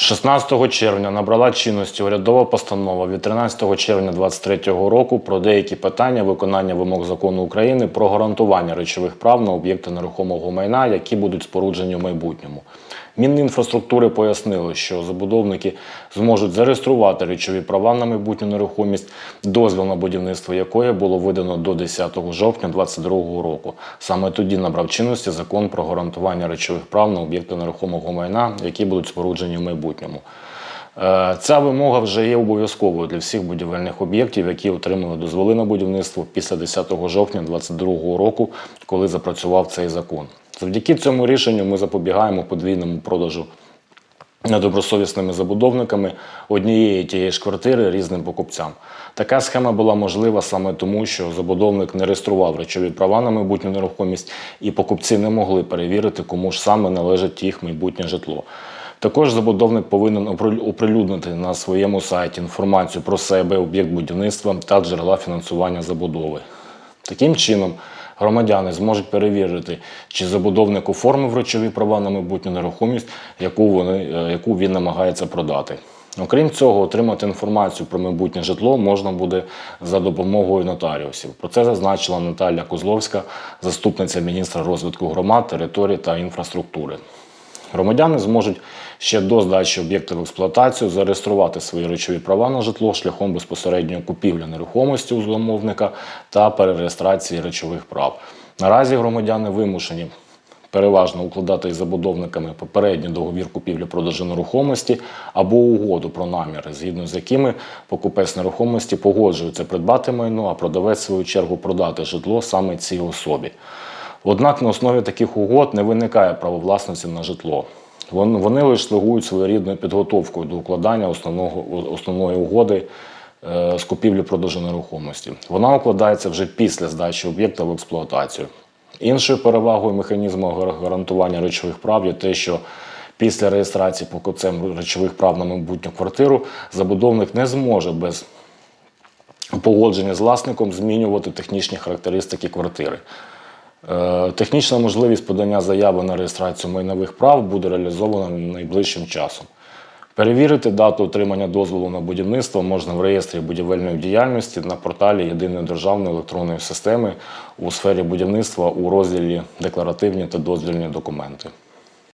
16 червня набрала чинності урядова постанова від 13 червня 2023 року про деякі питання виконання вимог закону України про гарантування речових прав на об'єкти нерухомого майна, які будуть споруджені в майбутньому. Мінінфраструктури пояснили, що забудовники зможуть зареєструвати речові права на майбутню нерухомість, дозвіл на будівництво якої було видано до 10 жовтня 2022 року. Саме тоді набрав чинності закон про гарантування речових прав на об'єкти нерухомого майна, які будуть споруджені в майбутньому. Е, Ця вимога вже є обов'язковою для всіх будівельних об'єктів, які отримали дозволи на будівництво після 10 жовтня 2022 року, коли запрацював цей закон. Завдяки цьому рішенню ми запобігаємо подвійному продажу недобросовісними забудовниками однієї тієї ж квартири різним покупцям. Така схема була можлива саме тому, що забудовник не реєстрував речові права на майбутню нерухомість, і покупці не могли перевірити, кому ж саме належить їх майбутнє житло. Також забудовник повинен оприлюднити на своєму сайті інформацію про себе, об'єкт будівництва та джерела фінансування забудови. Таким чином, громадяни зможуть перевірити, чи забудовник оформив речові права на майбутню нерухомість, яку, вони, е, яку він намагається продати. Окрім цього, отримати інформацію про майбутнє житло можна буде за допомогою нотаріусів. Про це зазначила Наталя Козловська, заступниця міністра розвитку громад, територій та інфраструктури. Громадяни зможуть ще до здачі об'єкта в експлуатацію зареєструвати свої речові права на житло шляхом безпосередньої купівлі нерухомості у замовника та перереєстрації речових прав. Наразі громадяни вимушені переважно укладати із забудовниками попередній договір купівлі-продажу нерухомості або угоду про наміри, згідно з якими покупець нерухомості погоджується придбати майно, а продавець в свою чергу продати житло саме цій особі. Однак на основі таких угод не виникає право власності на житло. Вони лише слугують своєрідною підготовкою до укладання основного, основної угоди е, з купівлі-продажу нерухомості. Вона укладається вже після здачі об'єкта в експлуатацію. Іншою перевагою механізму гарантування речових прав є те, що після реєстрації покупцем речових прав на майбутню квартиру забудовник не зможе без погодження з власником змінювати технічні характеристики квартири. Е, Технічна можливість подання заяви на реєстрацію майнових прав буде реалізована найближчим часом. Перевірити дату отримання дозволу на будівництво можна в реєстрі будівельної діяльності на порталі Єдиної державної електронної системи у сфері будівництва у розділі Декларативні та дозвільні документи.